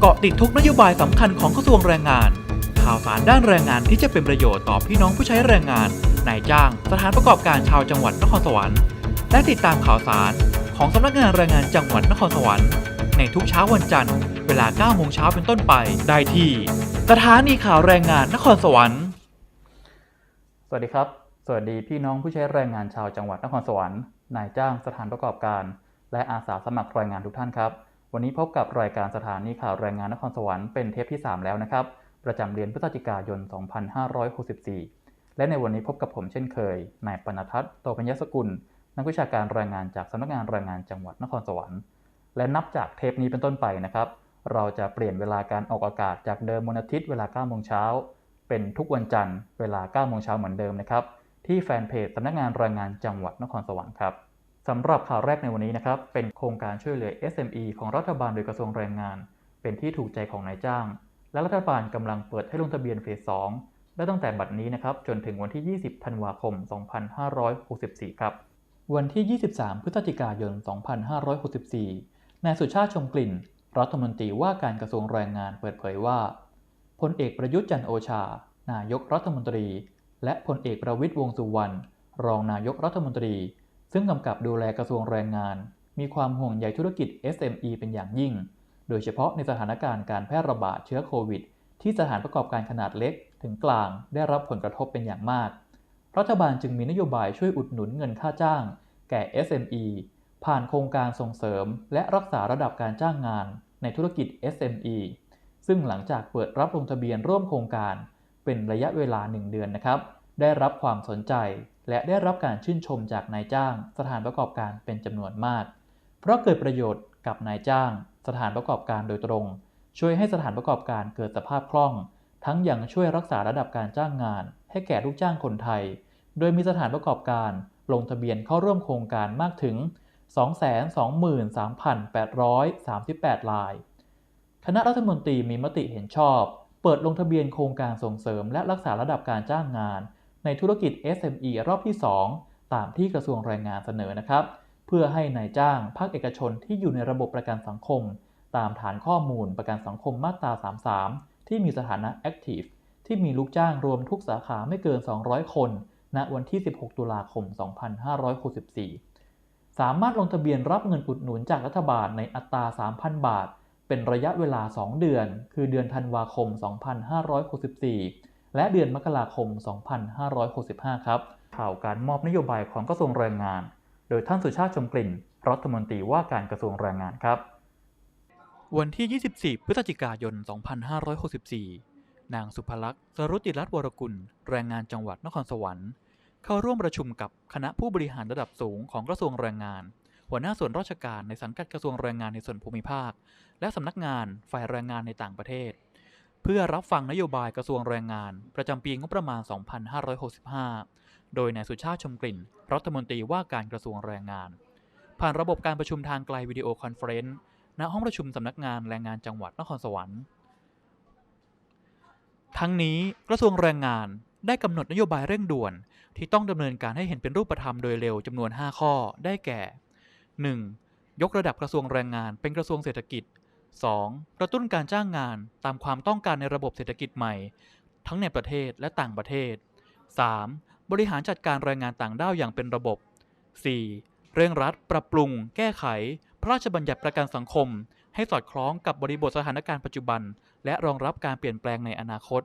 เกาะติดทุกนโยบายสำคัญของกระทรวงแรงงาน ข่าวสารด้านแรงงานที่จะเป็นประโยชน์ต่อพี่น้องผู้ใช้แรงงานนายจ้าง สถานประกอบการชาวจังหวัดนครสวรรค์และติดตามข่าวสารของสำนักงานแรงงานจังหวัดนครสวรรค์ในทุกเช้าวันจันทร์ เวลา 9 โมงเช้าเป็นต้นไปได้ที่สถานีข่าวแรงงานนครสวรรค์ สวัสดีครับ สวัสดีพี่น้องผู้ใช้แรงงานชาวจังหวัดนครสวรรค์นายจ้างสถานประกอบการ และอาสาสมัครแรงงานทุกท่านครับ วันนี้พบกับรายการสถานีข่าวแรงงานนครสวรรค์เป็นเทปที่ 3 แล้วนะครับ ประจำเดือนพฤศจิกายน 2564 และในวันนี้พบกับผมเช่นเคย นายปนทัศน์โตปัญญสกุล นักวิชาการแรงงานจากสำนักงานแรงงานจังหวัดนครสวรรค์ และนับจากเทปนี้เป็นต้นไปนะครับ เราจะเปลี่ยนเวลาการออกอากาศจากเดิมวันอาทิตย์เวลา9โมงเช้า เป็นทุกวันจันทร์เวลา9โมงเช้าเหมือนเดิมนะครับ ที่แฟนเพจสำนักงานแรงงานจังหวัดนครสวรรค์ครับ สำหรับข่าวแรกในวันนี้นะครับ เป็นโครงการช่วยเหลือ SME ของรัฐบาลโดยกระทรวงแรงงาน เป็นที่ถูกใจของนายจ้าง และรัฐบาลกำลังเปิดให้ลงทะเบียนเฟส2ได้ตั้งแต่บัดนี้นะครับจนถึงวันที่ 20 ธันวาคม 2564 ครับ วันที่ 23 พฤศจิกายน 2564 นายสุชาติชมกลิ่น รัฐมนตรีว่าการกระทรวงแรงงานเปิดเผยว่าพลเอกประยุทธ์จันโอชา นายกรัฐมนตรี และพลเอกประวิตยวงษ์สุวรรณรองนายกรัฐมนตรี ซึ่งกำกับดูแลกระทรวงแรงงาน มีความห่วงใยธุรกิจ SME เป็นอย่างยิ่ง โดยเฉพาะในสถานการณ์การแพร่ระบาดเชื้อโควิด ที่สถานประกอบการขนาดเล็กถึงกลางได้รับผลกระทบเป็นอย่างมาก รัฐบาลจึงมีนโยบายช่วยอุดหนุนเงินค่าจ้าง แก่ SME ผ่านโครงการส่งเสริม และรักษาระดับการจ้างงานในธุรกิจ SME ซึ่งหลังจากเปิดรับลงทะเบียนร่วมโครงการ เป็นระยะเวลา 1 เดือนนะครับ ได้รับความสนใจ และได้รับการชื่นชมจากนายจ้าง สถานประกอบการเป็นจำนวนมาก เพราะเกิดประโยชน์กับนายจ้าง สถานประกอบการโดยตรง ช่วยให้สถานประกอบการเกิดสภาพคล่อง ทั้งยังช่วยรักษาระดับการจ้างงาน ให้แก่ลูกจ้างคนไทย โดยมีสถานประกอบการลงทะเบียนเข้าร่วมโครงการมากถึง 223,838 ราย คณะรัฐมนตรีมีมติเห็นชอบ เปิดลงทะเบียนโครงการส่งเสริมและรักษาระดับการจ้างงาน ในธุรกิจ SME รอบที่ 2 ตามที่กระทรวงแรงงานเสนอนะครับ เพื่อให้นายจ้างภาคเอกชนที่อยู่ในระบบประกันสังคม ตามฐานข้อมูลประกันสังคมมาตรา 33 ที่มีสถานะ Active ที่มีลูกจ้างรวมทุกสาขาไม่เกิน 200 คน ณ วันที่ 16 ตุลาคม 2564 สามารถลงทะเบียนรับเงินอุดหนุนจากรัฐบาลในอัตรา 3,000 บาท เป็นระยะเวลา 2 เดือน คือเดือนธันวาคม 2564 และเดือนมกราคม 2565 ครับ ข่าวการมอบนโยบายของกระทรวงแรงงาน โดยท่านสุชาติชมกลิ่น รัฐมนตรีว่าการกระทรวงแรงงานครับ วันที่ 24 พฤศจิกายน 2564 นางสุภลักษณ์สรุติรัตน์วรกุล แรงงานจังหวัดนครสวรรค์ เข้าร่วมประชุมกับคณะผู้บริหารระดับสูงของกระทรวงแรงงาน หัวหน้าส่วนราชการในสังกัดกระทรวงแรงงานในส่วนภูมิภาค และสำนักงานฝ่ายแรงงานในต่างประเทศ เพื่อรับฟังนโยบายกระทรวงแรงงาน ประจำปีงบประมาณ 2565 โดยนายสุชาติชมกลิ่น รัฐมนตรีว่าการกระทรวงแรงงาน ผ่านระบบการประชุมทางไกลวิดีโอคอนเฟรนซ์ณห้องประชุมสำนักงานแรงงานจังหวัดนครสวรรค์ ทั้งนี้กระทรวงแรงงานได้กำหนดนโยบายเร่งด่วน ที่ต้องดำเนินการให้เห็นเป็นรูปธรรมโดยเร็วจำนวน 5 ข้อได้แก่ 1. ยกระดับกระทรวงแรงงานเป็นกระทรวงเศรษฐกิจ 2. กระตุ้นการจ้างงานตามความต้องการในระบบเศรษฐกิจใหม่ ทั้งในประเทศและต่างประเทศ 3. บริหารจัดการแรงงานต่างด้าวอย่างเป็นระบบ 4. เร่งรัด ปรับปรุง แก้ไข พระราชบัญญัติประกันสังคม ให้สอดคล้องกับบริบทสถานการณ์ปัจจุบัน และรองรับการเปลี่ยนแปลงในอนาคต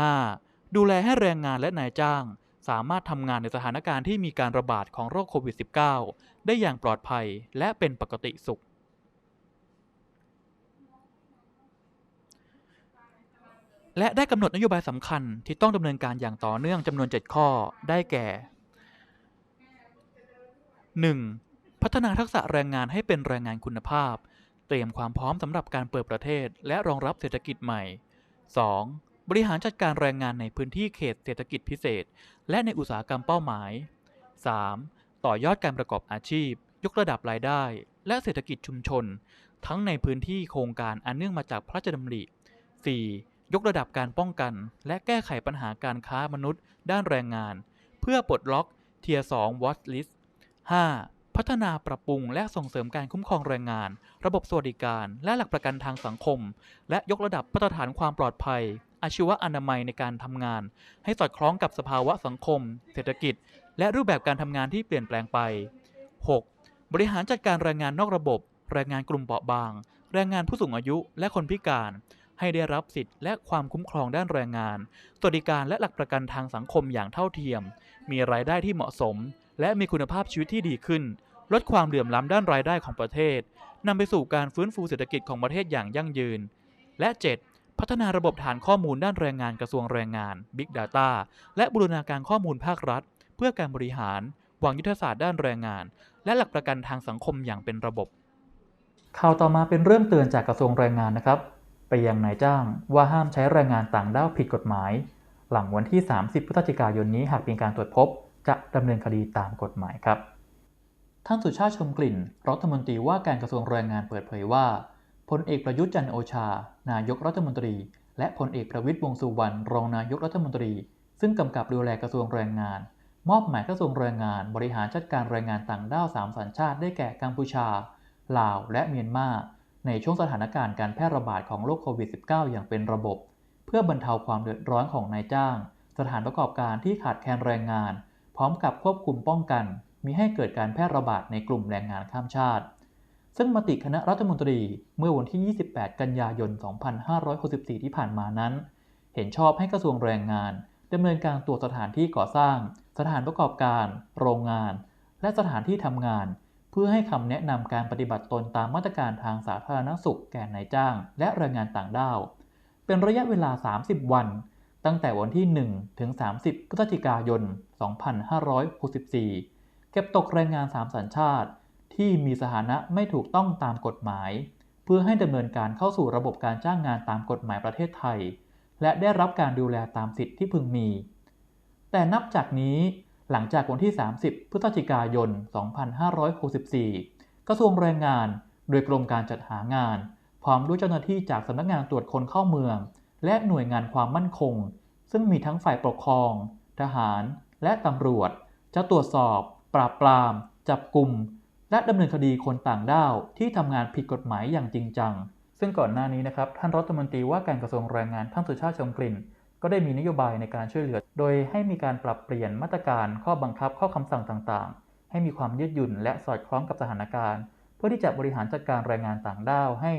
5. ดูแลให้แรงงานและนายจ้าง สามารถทำงานในสถานการณ์ที่มีการระบาดของโรคโควิด -19 ได้อย่างปลอดภัยและเป็นปกติสุข และได้กำหนดนโยบายสำคัญที่ต้องดำเนินการอย่างต่อเนื่องจำนวน 7 ข้อได้แก่ 1. พัฒนาทักษะแรงงานให้เป็นแรงงานคุณภาพ เตรียมความพร้อมสำหรับการเปิดประเทศ และรองรับเศรษฐกิจใหม่ 2. บริหารจัดการแรงงานในพื้นที่เขตเศรษฐกิจพิเศษ และในอุตสาหกรรมเป้าหมาย 3. ต่อยอดการประกอบอาชีพ ยกระดับรายได้ และเศรษฐกิจชุมชน ทั้งในพื้นที่โครงการอันเนื่องมาจากพระราชดำริ 4. ยกระดับการป้องกัน และแก้ไขปัญหาการค้ามนุษย์ ด้านแรงงาน เพื่อปลดล็อก Tier 2 Watch List 5. พัฒนาปรับปรุงและส่งเสริมการคุ้มครองแรงงาน ระบบสวัสดิการ และหลักประกันทางสังคม และยกระดับมาตรฐานความปลอดภัย อาชีวะอนามัยในการทำงาน ให้สอดคล้องกับสภาวะสังคม เศรษฐกิจ และรูปแบบการทำงานที่เปลี่ยนแปลงไป 6. บริหารจัดการแรงงานนอกระบบ แรงงานกลุ่มเปราะบาง แรงงานผู้สูงอายุ และคนพิการ ให้ได้รับสิทธิและความคุ้มครองด้านแรงงาน สวัสดิการและหลักประกันทางสังคมอย่างเท่าเทียม มีรายได้ที่เหมาะสม และมีคุณภาพชีวิตที่ดีขึ้น ลดความเหลื่อมล้ำด้านรายได้ของประเทศนำไปสู่การฟื้นฟูเศรษฐกิจของประเทศอย่างยั่งยืน และ 7. พัฒนาระบบฐานข้อมูลด้านแรงงานกระทรวงแรงงาน Big Data และบูรณาการข้อมูลภาครัฐ เพื่อการบริหารวางยุทธศาสตร์ด้านแรงงาน และหลักประกันทางสังคมอย่างเป็นระบบข่าวต่อมาเป็นเรื่องเตือนจากกระทรวงแรงงานนะครับ ไปยังนายจ้างว่าห้ามใช้แรงงานต่างด้าวผิดกฎหมาย หลังวันที่ 30 พฤศจิกายนนี้หากมีการตรวจพบ จะดำเนินคดีตามกฎหมายครับ ท่านสุชาติชมกลิ่น รัฐมนตรีว่าการกระทรวงแรงงานเปิดเผยว่าพลเอกประยุทธ์จันโอชา นายกรัฐมนตรี และพลเอกประวิตรวงสุวรรณรองนายกรัฐมนตรี ซึ่งกำกับดูแลกระทรวงแรงงาน มอบหมายกระทรวงแรงงาน บริหารจัดการแรงงานต่างด้าวสามสัญชาติได้แก่กัมพูชา ลาว และเมียนมา ในช่วงสถานการณ์การแพร่ระบาดของโรคโควิด -19 อย่างเป็นระบบ เพื่อบรรเทาความเดือดร้อนของนายจ้าง สถานประกอบการที่ขาดแคลนแรงงาน พร้อมกับควบคุมป้องกันมิให้เกิดการแพร่ระบาดในกลุ่มแรงงานข้ามชาติ ซึ่งมติคณะรัฐมนตรีเมื่อวันที่ 28 กันยายน 2564 ที่ผ่านมานั้น เห็นชอบให้กระทรวงแรงงานดำเนินการตรวจสถานที่ก่อสร้าง สถานประกอบการ โรงงาน และสถานที่ทำงาน เพื่อให้คำแนะนำการปฏิบัติตนตามมาตรการทางสาธารณสุขแก่นายจ้าง และแรงงานต่างด้าว เป็นระยะเวลา 30 วัน ตั้งแต่วันที่ 1 ถึง 30 พฤศจิกายน 2564 เก็บตกแรงงาน 3 สัญชาติ ที่มีสถานะไม่ถูกต้องตามกฎหมาย เพื่อให้ดำเนินการเข้าสู่ระบบการจ้างงานตามกฎหมายประเทศไทย และได้รับการดูแลตามสิทธิที่พึงมี แต่นับจากนี้ หลังจากวันที่ 30 พฤศจิกายน 2564 กระทรวงแรงงาน โดยกรมการจัดหางาน พร้อมด้วยเจ้าหน้าที่จากสำนักงานตรวจคนเข้าเมือง และหน่วยงานความมั่นคง ซึ่งมีทั้งฝ่ายปกครอง ทหาร และตำรวจ จะตรวจสอบ ปราบปราม จับกลุ่ม และดำเนินคดีคนต่างด้าวที่ทำงานผิดกฎหมายอย่างจริงจัง ซึ่งก่อนหน้านี้นะครับ ท่านรัฐมนตรีว่าการกระทรวงแรงงานท่านสุชาติชมกลิ่น ก็ได้มีนโยบายในการช่วยเหลือ โดยให้มีการปรับเปลี่ยนมาตรการข้อบังคับข้อคำสั่งต่างๆ ให้มีความยืดหยุ่นและสอดคล้องกับสถานการณ์ เพื่อที่จะบริหารจัดการแรงงานต่างด้าวให้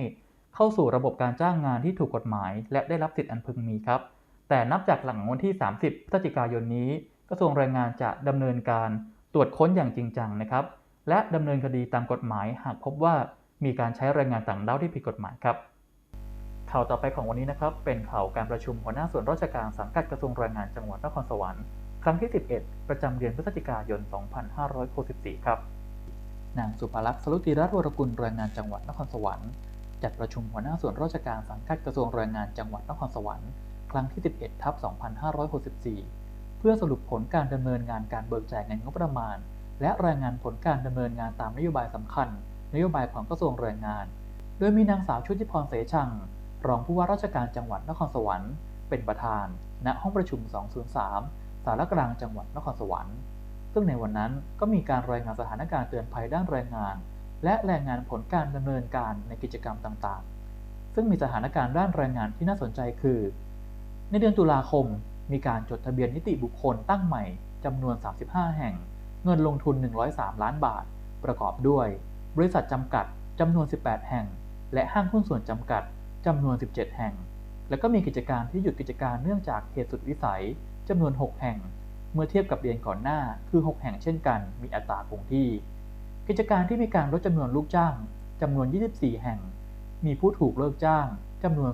เข้าสู่ระบบการจ้างงานที่ถูกกฎหมาย และได้รับสิทธิอันพึงมีครับ แต่นับจากหลังวันที่ 30 พฤศจิกายนนี้ กระทรวงแรงงานจะดำเนินการตรวจค้นอย่างจริงจังนะครับ และดำเนินคดีตามกฎหมายหากพบว่ามีการใช้แรงงานต่างด้าวที่ผิดกฎหมายครับ ข่าวต่อไปของวันนี้นะครับ เป็นข่าวการประชุมหัวหน้าส่วนราชการสังกัดกระทรวงแรงงานจังหวัดนครสวรรค์ครั้งที่ 11 ประจำเดือนพฤศจิกายน 2564 ครับ นางสุภลักษณ์สรุติรัตน์วรกุลแรงงานจังหวัดนครสวรรค์จัดประชุมหัวหน้าส่วนราชการสังกัดกระทรวงแรงงานจังหวัดนครสวรรค์ครั้งที่ 11 ทับ 2564 เพื่อสรุปผลการดำเนินงานการเบิกจ่ายเงินงบประมาณ และรายงานผลการดำเนินงานตามนโยบายสำคัญ นโยบายของกระทรวงแรงงาน โดยมีนางสาวชุติพรเสชัง รองผู้ว่าราชการจังหวัดนครสวรรค์ เป็นประธาน ณ ห้องประชุม 203 สารกลางจังหวัดนครสวรรค์ ซึ่งในวันนั้นก็มีการรายงานสถานการณ์เตือนภัยด้านแรงงาน และแรายงานผลการดำเนินการในกิจกรรมต่างๆ ซึ่งมีสถานการณ์ด้านแรงงานที่น่าสนใจคือ ในเดือนตุลาคม มีการจดทะเบียนนิติบุคคลตั้งใหม่จำนวน 35 แห่ง เงินลงทุน 103 ล้านบาท ประกอบด้วย บริษัทจำกัดจำนวน 18 แห่ง และห้างหุ้นส่วนจำกัด จำนวน 17 แห่ง และก็มีกิจการที่หยุดกิจการเนื่องจากเหตุสุดวิสัยจำนวน 6 แห่ง เมื่อเทียบกับเดือนก่อนหน้าคือ 6 แห่งเช่นกัน มีอัตราคงที่ กิจการที่มีการลดจำนวนลูกจ้างจำนวน 24 แห่ง มีผู้ถูกเลิกจ้างจำนวน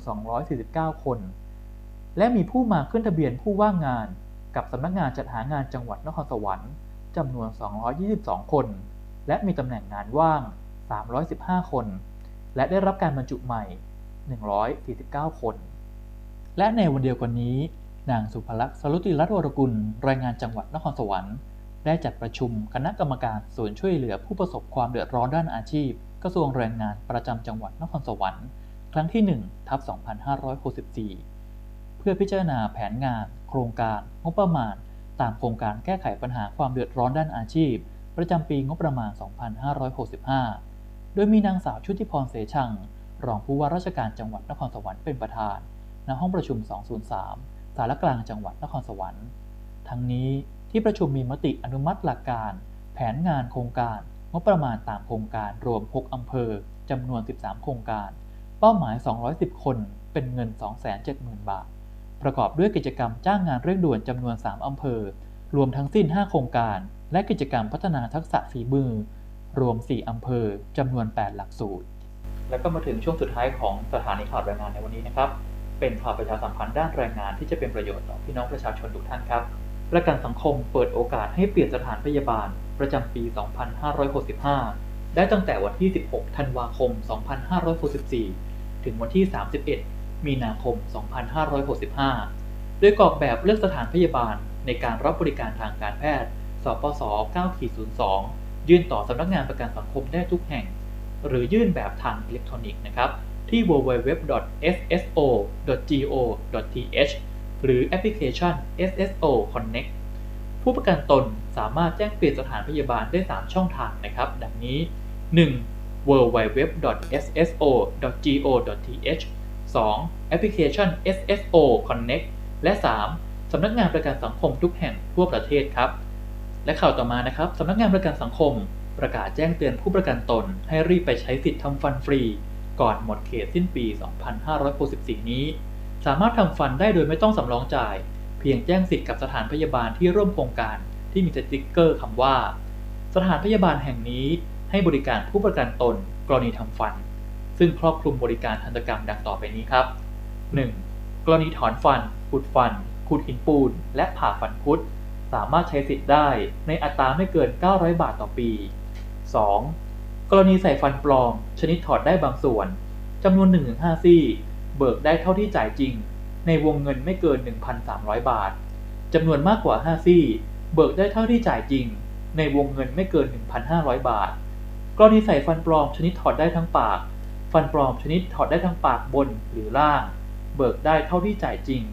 249 คน และมีผู้มาขึ้นทะเบียนผู้ว่างงาน กับสำนักงานจัดหางานจังหวัดนครสวรรค์จำนวน 222 คน และมีตำแหน่งงานว่าง 315 คน และได้รับการบรรจุใหม่ 149 คน และในวันเดียวกันนี้ นางสุภลักษณ์สรุติรัตน์วรกุลรายงานจังหวัดนครสวรรค์ ได้จัดประชุมคณะกรรมการส่วนช่วยเหลือผู้ประสบความเดือดร้อนด้านอาชีพ กระทรวงแรงงานประจำจังหวัดนครสวรรค์ ครั้งที่1ทับ2564 เพื่อพิจารณาแผนงาน โครงการ งบประมาณ ตามโครงการแก้ไขปัญหาความเดือดร้อนด้านอาชีพ ประจำปีงบประมาณ 2565 โดยมีนางสาวชุติพรเสชัง รองผู้ว่าราชการจังหวัดนครสวรรค์เป็นประธาน ณ ห้องประชุม 203 สารกลางจังหวัดนครสวรรค์ ทั้งนี้ที่ประชุมมีมติอนุมัติหลักการ แผนงานโครงการ งบประมาณตามโครงการรวม 6 อำเภอ จำนวน 13 โครงการ เป้าหมาย 210 คน เป็นเงิน 270,000 บาท ประกอบด้วยกิจกรรมจ้างงานเร่งด่วนจำนวน 3 อำเภอ รวมทั้งสิ้น 5 โครงการ และกิจกรรมพัฒนาทักษะฝีมือ รวม 4 อำเภอ จำนวน 8 หลักสูตร แล้วก็มาถึงช่วงสุดท้ายของสถานีข่าวแรงงานในวันนี้นะครับ เป็นข่าวประชาสัมพันธ์ด้านแรงงานที่จะเป็นประโยชน์ต่อพี่น้องประชาชนทุกท่านครับ ประกันสังคมเปิดโอกาสให้เปลี่ยนสถานพยาบาล ประจำปี 2565 ได้ตั้งแต่วันที่ 16 ธันวาคม 2564 ถึงวันที่ 31 มีนาคม 2565 โดยกรอบแบบเลือกสถานพยาบาลในการรับบริการทางการแพทย์ สปส 9-02 ยื่นต่อสำนักงานประกันสังคมได้ทุกแห่ง หรือยื่นแบบทางอิเล็กทรอนิกส์นะครับที่ www.sso.go.th หรือแอปพลิเคชัน SSO Connect ผู้ประกันตนสามารถแจ้งเปลี่ยนสถานพยาบาลได้ 3 ช่องทางนะครับ ดังนี้ 1. www.sso.go.th 2. แอปพลิเคชัน SSO Connect และ 3. สำนักงานประกันสังคมทุกแห่งทั่วประเทศครับ และข่าวต่อมานะครับสำนักงานประกันสังคม ประกาศแจ้งเตือนผู้ประกันตนให้รีบไปใช้สิทธิ์ทำฟันฟรี ก่อนหมดเขตสิ้นปี 2564 นี้ สามารถทำฟันได้โดยไม่ต้องสำรองจ่าย เพียงแจ้งสิทธิ์กับสถานพยาบาลที่ร่วมโครงการที่มีสติ๊กเกอร์คำว่า สถานพยาบาลแห่งนี้ให้บริการผู้ประกันตน กรณีทำฟัน ซึ่งครอบคลุมบริการทันตกรรมดังต่อไปนี้ครับ 1. กรณีถอนฟันขุดฟันขุดหินปูน และผ่าฟันคุด สามารถใช้สิทธิ์ได้ในอัตราไม่เกิน 900 บาทต่อปี 2. กรณีใส่ฟันปลอม ชนิดถอดได้บางส่วนจำนวน 1-5 ซี่ เบิกได้เท่าที่จ่ายจริง ในวงเงินไม่เกิน 1,300 บาทจำนวนมากกว่า 5 ซี่ เบิกได้เท่าที่จ่ายจริง ในวงเงินไม่เกิน 1,500 บาท กรณีใส่ฟันปลอมชนิดถอดได้ทั้งปาก ฟันปลอมชนิดถอดได้ทั้งปากบนหรือล่าง เบิกได้เท่าที่จ่ายจริง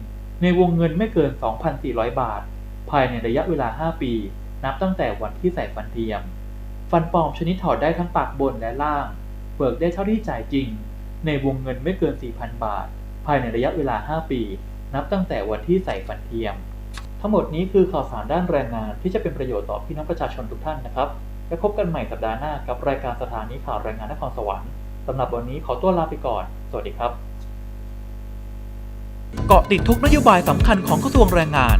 ในวงเงินไม่เกิน 2,400 บาท ภายในระยะเวลา 5 ปี นับตั้งแต่วันที่ใส่ฟันเทียม ฟันปลอมชนิดถอดได้ทั้งปากบนและล่าง เบิกได้เท่าที่จ่ายจริง ในวงเงินไม่เกิน 4,000 บาท ภายในระยะเวลา 5 ปี นับตั้งแต่วันที่ใส่ฟันเทียม ทั้งหมดนี้คือข่าวสารด้านแรงงานที่จะเป็นประโยชน์ต่อพี่น้องประชาชนทุกท่านนะครับ และพบกันใหม่สัปดาห์หน้ากับรายการสถานีข่าวแรงงานนครสวรรค์สำหรับวันนี้ขอตัวลาไปก่อน สวัสดีครับ เกาะติดทุกนโยบายสำคัญของกระทรวงแรงงาน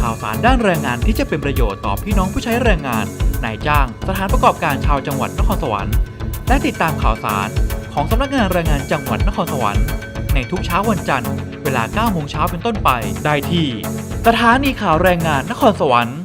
ข่าวสารด้านแรงงานที่จะเป็นประโยชน์ต่อพี่น้องผู้ใช้แรงงาน นายจ้าง สถานประกอบการชาวจังหวัดนครสวรรค์ และติดตามข่าวสารของสำนักงานแรงงานจังหวัดนครสวรรค์ ในทุกเช้าวันจันทร์ เวลา9โมงเช้าเป็นต้นไป ได้ที่ สถานีข่าวแรงงานนครสวรรค์